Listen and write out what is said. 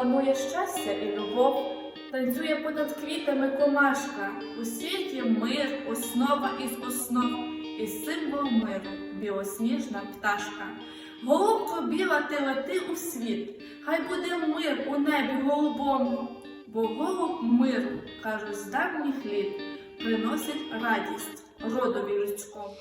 Панує щастя і любов. Танцює понад квітами комашка, у світі мир, основа із основ, і символ миру, білосніжна пташка. Голубко біла, ти лети у світ, хай буде мир у небі голубому, бо голуб миру, кажуть, з давніх літ, приносить радість родові людському.